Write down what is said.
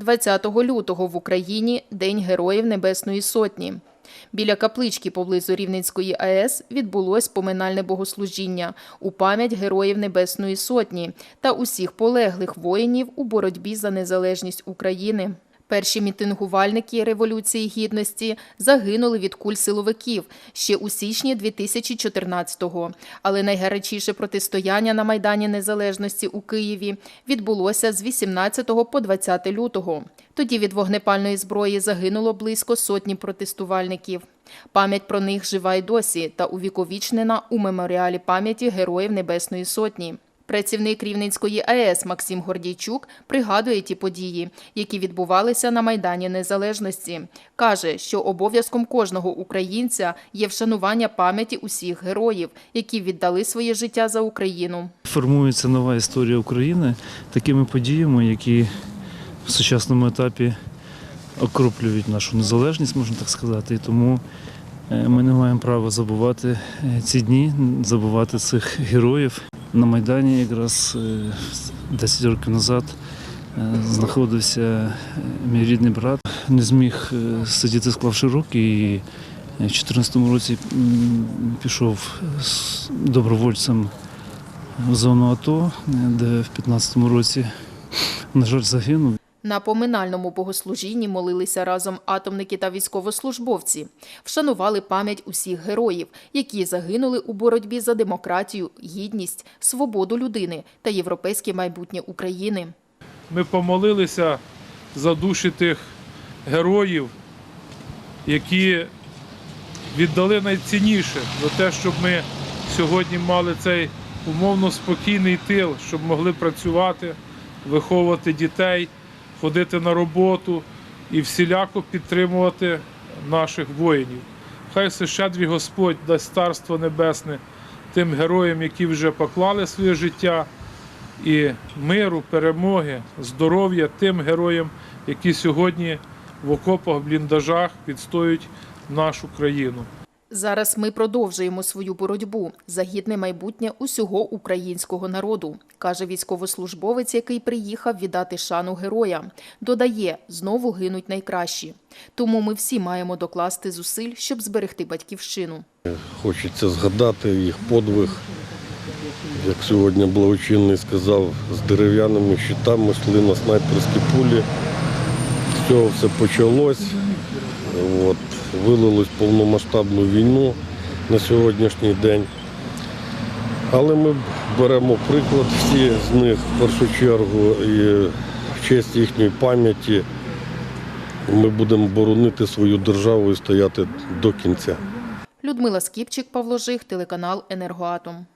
20 лютого в Україні День Героїв Небесної Сотні. Біля каплички поблизу Рівненської АЕС відбулось поминальне богослужіння у пам'ять Героїв Небесної Сотні та усіх полеглих воїнів у боротьбі за незалежність України. Перші мітингувальники Революції Гідності загинули від куль силовиків ще у січні 2014-го. Але найгарячіше протистояння на Майдані Незалежності у Києві відбулося з 18 по 20 лютого. Тоді від вогнепальної зброї загинуло близько сотні протестувальників. Пам'ять про них жива й досі та увіковічнена у меморіалі пам'яті Героїв Небесної Сотні. Працівник Рівненської АЕС Максим Гордійчук пригадує ті події, які відбувалися на Майдані Незалежності. Каже, що обов'язком кожного українця є вшанування пам'яті усіх героїв, які віддали своє життя за Україну. Формується нова історія України такими подіями, які в сучасному етапі окроплюють нашу незалежність, можна так сказати. І тому е, ми не маємо права забувати е, ці дні, забувати цих героїв. На Майдані якраз е, 10 років назад е, знаходився е, мій рідний брат. Не зміг е, сидіти, склавши руки, і в 2014 році пішов з добровольцем в зону АТО, де в 2015 році, на жаль, загинув. На поминальному богослужінні молилися разом атомники та військовослужбовці, вшанували пам'ять усіх героїв, які загинули у боротьбі за демократію, гідність, свободу людини та європейське майбутнє України. Ми помолилися за душі тих героїв, які віддали найцінніше за те, щоб ми сьогодні мали цей умовно спокійний тил, щоб могли працювати, виховувати дітей, ходити на роботу і всіляко підтримувати наших воїнів. Хай все щедрий Господь дасть царство небесне тим героям, які вже поклали своє життя і миру, перемоги, здоров'я тим героям, які сьогодні в окопах, бліндажах відстоюють нашу країну. Зараз ми продовжуємо свою боротьбу за гідне майбутнє усього українського народу, каже військовослужбовець, який приїхав віддати шану героям. Додає, знову гинуть найкращі. Тому ми всі маємо докласти зусиль, щоб зберегти батьківщину. Хочеться згадати їх подвиг, як сьогодні благочинний сказав, з дерев'яними щитами йшли на снайперські пулі. Цього все почалось. От, вилилось повномасштабну війну на сьогоднішній день. Але ми беремо приклад всі з них в першу чергу і в честь їхньої пам'яті ми будемо боронити свою державу і стояти до кінця. Людмила Скіпчик, Павло Жих, телеканал Енергоатом.